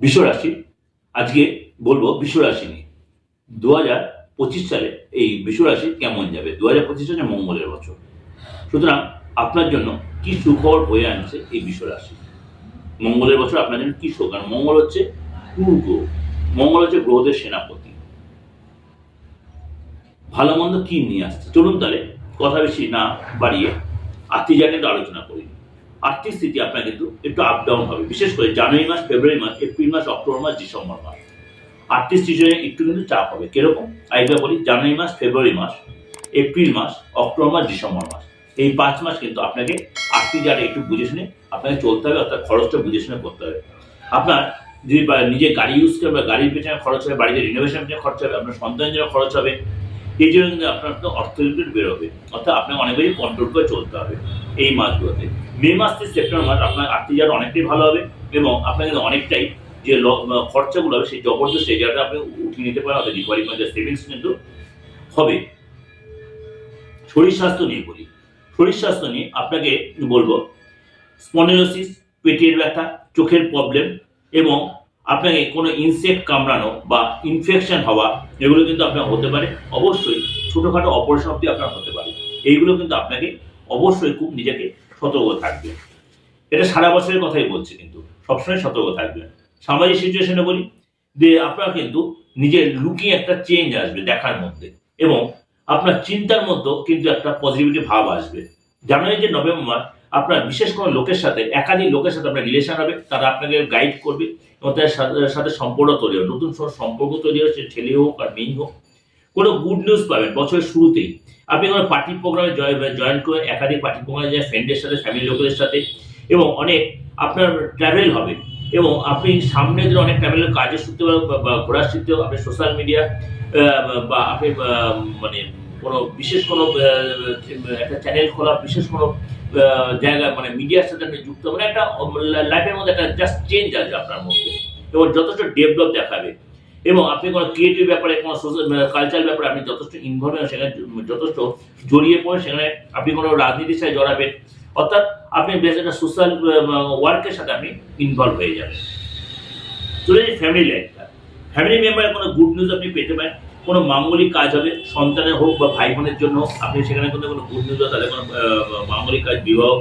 বিশ্ব রাশি আজকে বলব বিশ্ব রাশি নিয়ে। দু হাজার পঁচিশ সালে এই বিশ্ব রাশি কেমন যাবে? দু হাজার পঁচিশ সালে মঙ্গলের বছর। সুতরাং আপনার জন্য কি সুখবর বয়ে আনছে এই বিশ্বরাশি? মঙ্গলের বছর আপনার জন্য কি সুখ? কারণ মঙ্গল হচ্ছে ক্রুর গ্রহ মঙ্গল হচ্ছে গ্রহদের সেনাপতি। ভালো মন্দ কি নিয়ে আসছে? চলুন তাহলে কথা বেশি না বাড়িয়ে আত্মীয় আলোচনা করি। আর্থিক স্থিতি আপনার কিন্তু একটু আপ ডাউন হবে। বিশেষ করে জানুয়ারি মাস, ফেব্রুয়ারি মাস, এপ্রিল মাস, অক্টোবর মাস, ডিসেম্বর মাস। আর্থিক সিজনে একটু কিন্তু চাপ হবে। কীরকম? আইডিয়া বলি, জানুয়ারি মাস, ফেব্রুয়ারি মাস, এপ্রিল মাস, অক্টোবর মাস, ডিসেম্বর মাস। এই পাঁচ মাস কিন্তু আপনাকে আর্থিক জায়গাটা একটু বুঝে শুনে আপনাকে চলতে হবে, অর্থাৎ খরচটা বুঝে শুনে করতে হবে। আপনার যদি নিজে গাড়ি ইউজ করবে গাড়ির পেছনে খরচ হবে, বাড়িতে রিনোভেশন পেছনে খরচ হবে, আপনার সন্তানের জন্য খরচ হবে, এই জন্য কিন্তু আপনার অর্থনীতি বেরোবে। অর্থাৎ আপনাকে অনেক বেশি কন্ট্রোল করে চলতে হবে। এই মাসগুলোতে মে মাস থেকে সেপ্টেম্বর মাস আপনার আর্থিক জায়গাটা অনেকটাই ভালো হবে এবং আপনার কিন্তু অনেকটাই যে খরচাগুলো হবে সেই জবরদস্ত জায়গাটা আপনি উঠিয়ে নিতে পারেন, অর্থাৎ রিকভারি মানে সেভিংস কিন্তু হবে। শরীর স্বাস্থ্য নিয়ে বলি। শরীর স্বাস্থ্য নিয়ে আপনাকে বলব স্পন্ডিলোসিস পেটের ব্যথা, চোখের প্রবলেম এবং আপনাকে কোনো ইনসেক্ট কামড়ানো বা ইনফেকশন হওয়া, এগুলো কিন্তু আপনার হতে পারে। অবশ্যই ছোটোখাটো অপারেশন আপনার হতে পারে। এইগুলো কিন্তু আপনাকে অবশ্যই খুব নিজেকে সতর্ক থাকবে। এটা সারা বছরের কথাই বলছি কিন্তু, সবসময় সতর্ক থাকবেন সামাজিক সিচুয়েশনে বলি যে, আপনার কিন্তু নিজের লুকিং একটা চেঞ্জ আসবে দেখার মধ্যে এবং আপনার চিন্তার মধ্যেও কিন্তু একটা পজিটিভিটি ভাব আসবে। জানুয়ারি যে নভেম্বর, আপনার বিশেষ কোনো লোকের সাথে, একাধিক লোকের সাথে আপনার রিলেশন হবে, তারা আপনাকে গাইড করবে এবং তাদের সাথে- সম্পর্ক তৈরি হবে। নতুন সম্পর্ক তৈরি সে ছেলে হোক আর মেয়ে হোক কোনো গুড নিউজ পাবেন বছরের শুরুতেই। আপনি কোনো পার্টি প্রোগ্রামে জয়েন করে একাধিক পার্টি প্রোগ্রামে যায় ফ্রেন্ডের সাথে ফ্যামিলি লোকেদের সাথে এবং অনেক আপনার ট্রাভেল হবে এবং আপনি সামনে যে অনেক ট্রাভেলের কাজের সূত্রে বা- ঘোরার সূত্রে আপনি সোশ্যাল মিডিয়া বা আপনি মানে কোনো বিশেষ কোনো একটা চ্যানেল খোলা, বিশেষ কোনো জায়গা মানে মিডিয়ার সাথে আপনি যুক্ত মানে একটা লাইফের মধ্যে একটা জাস্ট চেঞ্জ আছে আপনার মধ্যে এবং যথেষ্ট ডেভেলপ দেখাবে। এবং আপনি কোনো ক্রিয়েটিভ ব্যাপারে, কোনো কালচারাল ব্যাপারে আপনি যথেষ্ট ইনভলভ সেখানে যথেষ্ট জড়িয়ে পড়ে, সেখানে আপনি কোনো রাজনীতির সাথে জড়াবেন। অর্থাৎ আপনি বেশ একটা সোশ্যাল ওয়ার্কের সাথে আপনি ইনভলভ হয়ে যাবেন। চলে যাই ফ্যামিলি লাইফটা ফ্যামিলি মেম্বারের কোনো গুড নিউজ আপনি পেতে পারেন। কোনো মাঙ্গলিক কাজ হবে, সন্তানের হোক বা ভাই বোনের জন্য আপনি সেখানে কিন্তু কোনো গুড নিউজ তাদের কোনো মাঙ্গলিক কাজ, বিবাহ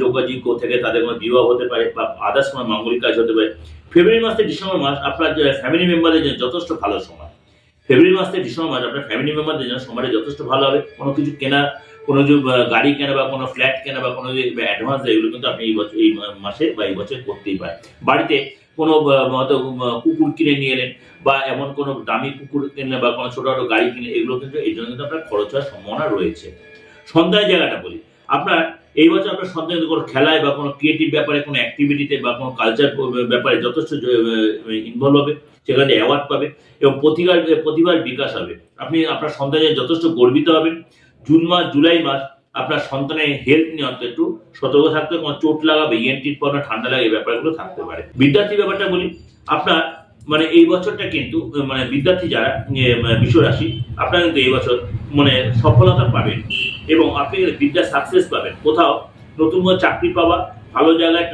যোগাযোগ থেকে তাদের কোনো বিবাহ হতে পারে বা আদার্স কোনো মাঙ্গলিক কাজ হতে পারে, ফেব্রুয়ারি মাস থেকে ডিসেম্বর মাস, আপনার ফ্যামিলি মেম্বারদের জন্য যথেষ্ট ভালো সময়। ফেব্রুয়ারি মাস থেকে ডিসেম্বর মাস, আপনার ফ্যামিলি মেম্বারদের জন্য সময়টা যথেষ্ট ভালো হবে। কোনো কিছু কেনা, কোনো যে গাড়ি কেনা বা কোনো ফ্ল্যাট কেনা বা কোনো যে অ্যাডভান্স এগুলো কিন্তু আপনি এই বছর, এই মাসে বা এই বছর করতেই পারেন। বাড়িতে কোনো হয়তো কুকুর কিনে নিয়ে এলেন বা এমন কোনো দামি কুকুর কিনলে বা কোনো ছোটোখাটো গাড়ি কিনে এগুলো কিন্তু এই জন্য কিন্তু আপনার খরচ হওয়ার সম্ভাবনা রয়েছে। সন্ধ্যায় জায়গাটা বলি। আপনার এই বছর আপনার সন্তান যদি কোনো খেলায় বা কোনো ক্রিয়েটিভ ব্যাপারে, কোনো অ্যাক্টিভিটিতে বা কোনো কালচার ব্যাপারে যথেষ্ট ইনভলভ হবে, সেখানে অ্যাওয়ার্ড পাবে এবং প্রতিভার প্রতিভার বিকাশ হবে। আপনি আপনার সন্তানের যথেষ্ট গর্বিত হবেন। জুন মাস, জুলাই মাস আপনার সন্তানের হেলথ নিয়ে অন্তত একটু সতর্ক থাকতে কোনো চোট লাগাবে ইএনটির পর ঠান্ডা লাগে ব্যাপারগুলো থাকতে পারে। বিদ্যার্থী ব্যাপারটা বলি, আপনার মানে এই বছরটা কিন্তু মানে বিদ্যার্থী যারা বিশ্ব রাশি আপনারা কিন্তু এই বছর মানে সফলতা পাবেন এবং আপনি বিদ্যা সাকসেস পাবেন। কোথাও নতুন কোনো চাকরি পাওয়া, ভালো জায়গায়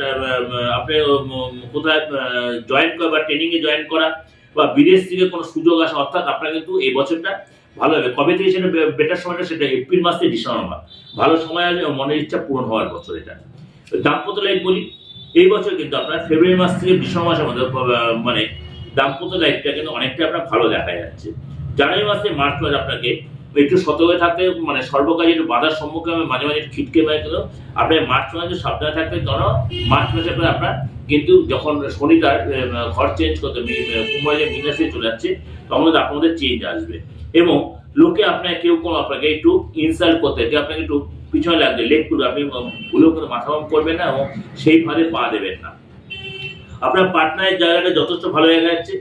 আপনি কোথায় জয়েন করা বা ট্রেনিংয়ে জয়েন করা বা বিদেশ থেকে কোনো সুযোগ আসা, অর্থাৎ আপনার কিন্তু এই বছরটা ভালো হবে। কবে থেকে সেটা বেটার সময়টা সেটা এপ্রিল মাস থেকে ডিসেম্বর ভালো সময় আসবে মনের ইচ্ছা পূরণ হওয়ার বছর এটা। দাম্পত্য লাইফ বলি, এই বছর কিন্তু আপনার ফেব্রুয়ারি মাস থেকে ডিসেম্বর মাসের মধ্যে মানে দাম্পত্য লাইফটা কিন্তু অনেকটা আপনার ভালো দেখা যাচ্ছে। জানুয়ারি মাস থেকে মার্চ মাস আপনাকে একটু সতর্ক থাকতে মানে সর্বকাজে একটু বাধার সম্মুখীন হবে মাঝে মাঝে খিটকে পায় কিন্তু আপনার মার্চ মাসে সাবধানে থাকতে কেন মার্চ মাসে পরে আপনার কিন্তু যখন শনি তার ঘর চেঞ্জ করতে কুম্ভে মিনাসে চলে যাচ্ছে, তখন কিন্তু আপনার মধ্যে চেঞ্জ আসবে। এবং লোকে আপনাকে কেউ কোনো আপনাকে একটু ইনসাল্ট করতে কেউ আপনাকে একটু পিছনে লাগবে লেগ টু আপনি ভুলো করে মাথা করবেন না এবং সেই ফাঁদে পা দেবেন না। আপনার পার্টনারের জায়গাটা যথেষ্ট ভালো জায়গা যাচ্ছে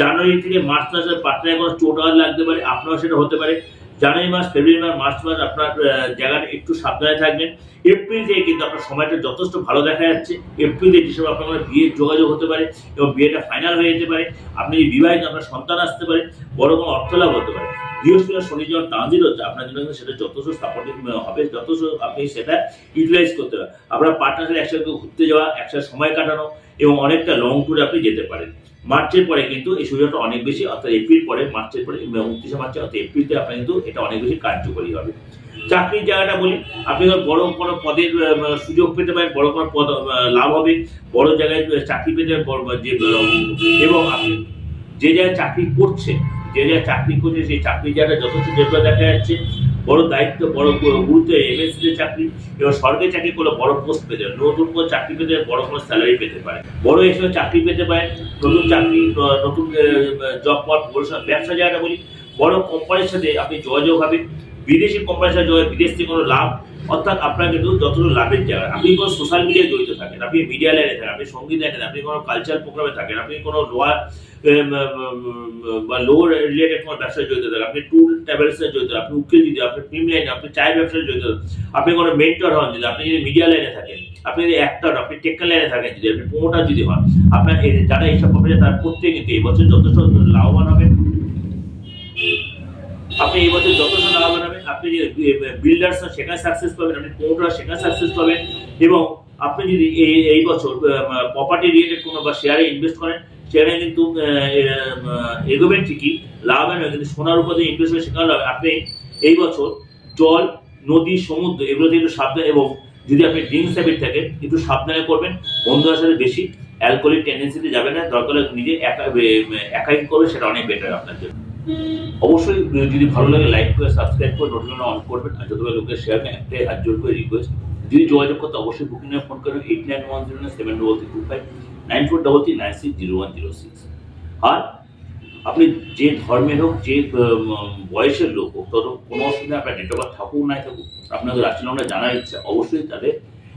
জানুয়ারি থেকে মার্চ মাসে পার্টনারের কোনো চোট লাগতে পারে, আপনারও সেটা হতে পারে। জানুয়ারি মাস, ফেব্রুয়ারি মাস, মার্চ মাস আপনার জায়গাটা একটু সাবধানে থাকবেন। এপ্রিল থেকে কিন্তু আপনার সময়টা যথেষ্ট ভালো দেখা যাচ্ছে। এপ্রিল ডিসেম্বর আপনার বিয়ের যোগাযোগ হতে পারে এবং বিয়েটা ফাইনাল হয়ে যেতে পারে, আপনি যদি বিবাহিত আপনার সন্তান আসতে পারে, বড় কোনো অর্থ লাভ হতে পারে। বৃহস্পতিবার শনি যখন ট্রানজিট হচ্ছে, আপনার জন্য সেটা যথেষ্ট সাপোর্টিভ হবে, যথেষ্ট আপনি সেটা ইউটিলাইজ করতে পারেন। আপনার পার্টনারের একসাথে ঘুরতে যাওয়া, একসাথে সময় কাটানো এবং অনেকটা লং ট্যুরে আপনি যেতে পারেন। মার্চের পরে কিন্তু এই সুযোগটা অনেক বেশি, অর্থাৎ এপ্রিল পরে, মার্চের পরে উনত্রিশে মার্চে, অর্থাৎ এপ্রিলতে আপনার কিন্তু এটা অনেক বেশি কার্যকরী হবে। চাকরির জায়গাটা বলি, আপনি বড় কোনো পদের সুযোগ পেতে পারেন, বড় কোনো পদ লাভ হবে, বড় জায়গায় চাকরি পেতে যে এবং আপনি যে জায়গায় চাকরি করছেন, যে জায়গায় চাকরি করছে সেই চাকরির জায়গাটা যথেষ্ট দেখা যাচ্ছে। বড় দায়িত্ব, বড় গুরুত্ব এমএসসি চাকরি, এবং সরকারি চাকরি করলে বড় পোস্ট পেতে পারে, নতুন কোনো চাকরি পেতে বড় কোনো স্যালারি পেতে পারে। বড় এসে চাকরি পেতে পারে, নতুন চাকরি নতুন জব পথ ব্যবসা জায়গাটা বলি, বড় কোম্পানির সাথে আপনি যোগাযোগ হবে বিদেশি কোম্পানির সাথে যোগাযোগ, বিদেশ থেকে কোনো লাভ, অর্থাৎ আপনার কিন্তু যতটুকু লাভের জায়গা। আপনি কোনো সোশ্যাল মিডিয়ায় জড়িত থাকেন, আপনি মিডিয়া লাইনে থাকেন, আপনি সংগীত লাইনে থাকেন, আপনি কোনো কালচার প্রোগ্রামে থাকেন, আপনি কোনো লোয়ার বা লোয়ার রিলেটেড কোনো ব্যবসায় জড়িত থাকেন, আপনি ট্যুর ট্রাভেলসে জড়িত, আপনি উকিল যদি আপনি ফিল্ম লাইনে আপনি চায়ের ব্যবসায় জড়িত, আপনি কোনো মেন্টর হন যদি, আপনি যদি মিডিয়া লাইনে থাকেন, আপনি যদি অ্যাক্টর আপনি টেকনিক্যাল লাইনে থাকেন যদি, আপনি প্রমোটার যদি হন, আপনার যারা এইসব প্রফেশন তারা প্রত্যেকে কিন্তু এই বছর যথেষ্ট লাভবান হবে। আপনি এই বছর যথেষ্ট আপনি যে বিল্ডার্স সেখানে সাকসেস পাবেন, আপনি প্রমোটার সেখানে সাকসেস পাবেন এবং আপনি যদি এই এই বছর প্রপার্টি রিলেটেড কোনো বা শেয়ারে ইনভেস্ট করেন সেখানে কিন্তু এগোবেন ঠিকই, লাভ হয় না, কিন্তু সোনার উপর যে ইনভেস্ট করে সেখানে লাভ। আপনি এই বছর জল, নদী, সমুদ্র এগুলোতে একটু সাবধান এবং যদি আপনি ড্রিঙ্কস হ্যাবিট থাকেন, একটু সাবধানে করবেন, বন্ধুদের সাথে বেশি অ্যালকোহলিক টেন্ডেন্সিতে যাবে না, দরকার নিজে একা একাই করবে সেটা অনেক বেটার আপনার জন্য অবশ্যই যদি ভালো লাগে লাইক করে সাবস্ক্রাইব করে নোটিফিকেশন অন করবেন। আর যতগুলো লোকের শেয়ার একটাই হাত জোর করে রিকোয়েস্ট যদি যোগাযোগ করতে অবশ্যই বুকিং নিয়ে ফোন করবেন eight nine one zero seven double three two five nine four double three nine six zero one zero six আর আপনি যে ধর্মের হোক, যে বয়সের লোক হোক, তত কোনো অসুবিধা আপনার ডেট থাকুক নাই থাকুক আপনাদের রাশিলগ্নটা জানার ইচ্ছা, অবশ্যই তাদের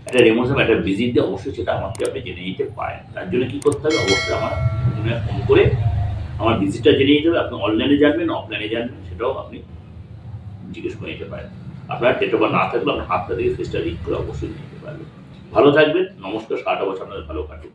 একটা রেমোশন একটা ভিজিট দিয়ে অবশ্যই সেটা আমাকে আপনি জেনে নিতে পারেন। তার জন্য কি করতে হবে? অবশ্যই আমার ফোন করে আমার ভিজিটটা জেনে নিতে হবে, আপনি অনলাইনে জানবেন অফলাইনে জানবেন সেটাও আপনি জিজ্ঞেস করে নিতে পারেন। আপনার ডেট না থাকলে আপনার হাতটা দিয়ে ফেসটা রিক করে অবশ্যই নিতে পারবেন। ভালো থাকবেন, নমস্কার, সারাটা বছর আপনাদের ভালো কাটুক।